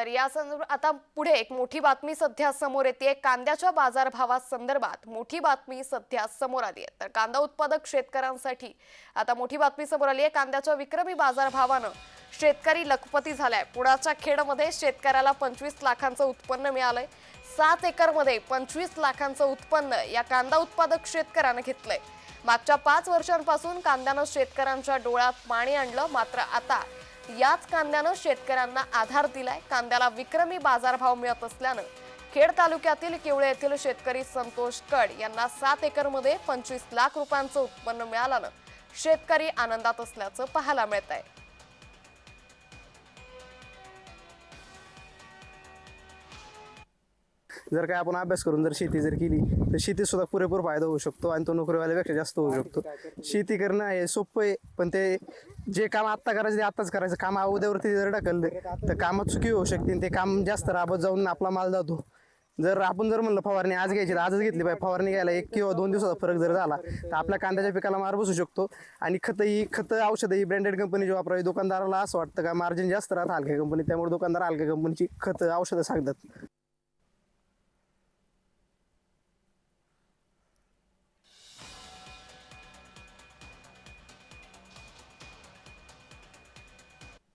तर या संदर्भात आता पुढे एक मोठी बातमी सध्या समोर येते. कांद्याच्या बाजारभावासंदर्भात मोठी बातमी सध्या समोर आली आहे. तर कांदा उत्पादक शेतकऱ्यांसाठी आता मोठी बातमी समोर आली आहे. कांद्याच्या विक्रमी बाजारभावानं शेतकरी लखपती झालाय. पुण्याच्या खेडमध्ये शेतकऱ्याला पंचवीस लाखांचं उत्पन्न मिळालंय. सात एकरमध्ये पंचवीस लाखांचं उत्पन्न या कांदा उत्पादक शेतकऱ्यानं घेतलंय. मागच्या पाच वर्षांपासून कांद्यानं शेतकऱ्यांच्या डोळ्यात पाणी आणलं. मात्र आता याच कांद्यानं शेतकऱ्यांना आधार दिलाय. कांद्याला विक्रमी बाजारभाव मिळत असल्यानं खेड तालुक्यातील केवळे येथील शेतकरी संतोष कड यांना सात एकरमध्ये पंचवीस लाख रुपयांचं उत्पन्न मिळाल्यानं शेतकरी आनंदात असल्याचं पाहायला मिळत आहे जर काय आपण अभ्यास करून जर शेती जर केली तर शेतीसुद्धा पुरेपूर फायदा होऊ शकतो आणि तो नोकरीवाल्यापेक्षा जास्त होऊ शकतो. शेती करणं हे सोपं आहे पण ते जे काम आत्ता करायचं ते आत्ताच करायचं. काम उद्यावरती जर ढकललं तर कामात चुकी होऊ शकते ते काम जास्त राबत जाऊन आपला माल जातो. जर आपण जर म्हणलं फवारणी आज घ्यायची तर आजच घेतली पाहिजे. फवारणी घ्यायला एक किंवा दोन दिवसाचा फरक जर झाला तर आपल्या कांद्याच्या पिकाला मार बसू शकतो. आणि खतं ही खतं औषधं ही ब्रँडेड कंपनीची वापरावी दुकानदाराला असं वाटतं का मार्जिन जास्त राहतं हलक्या कंपनी त्यामुळे दुकानदार हलक्या कंपनीची खतं औषधं सांगतात.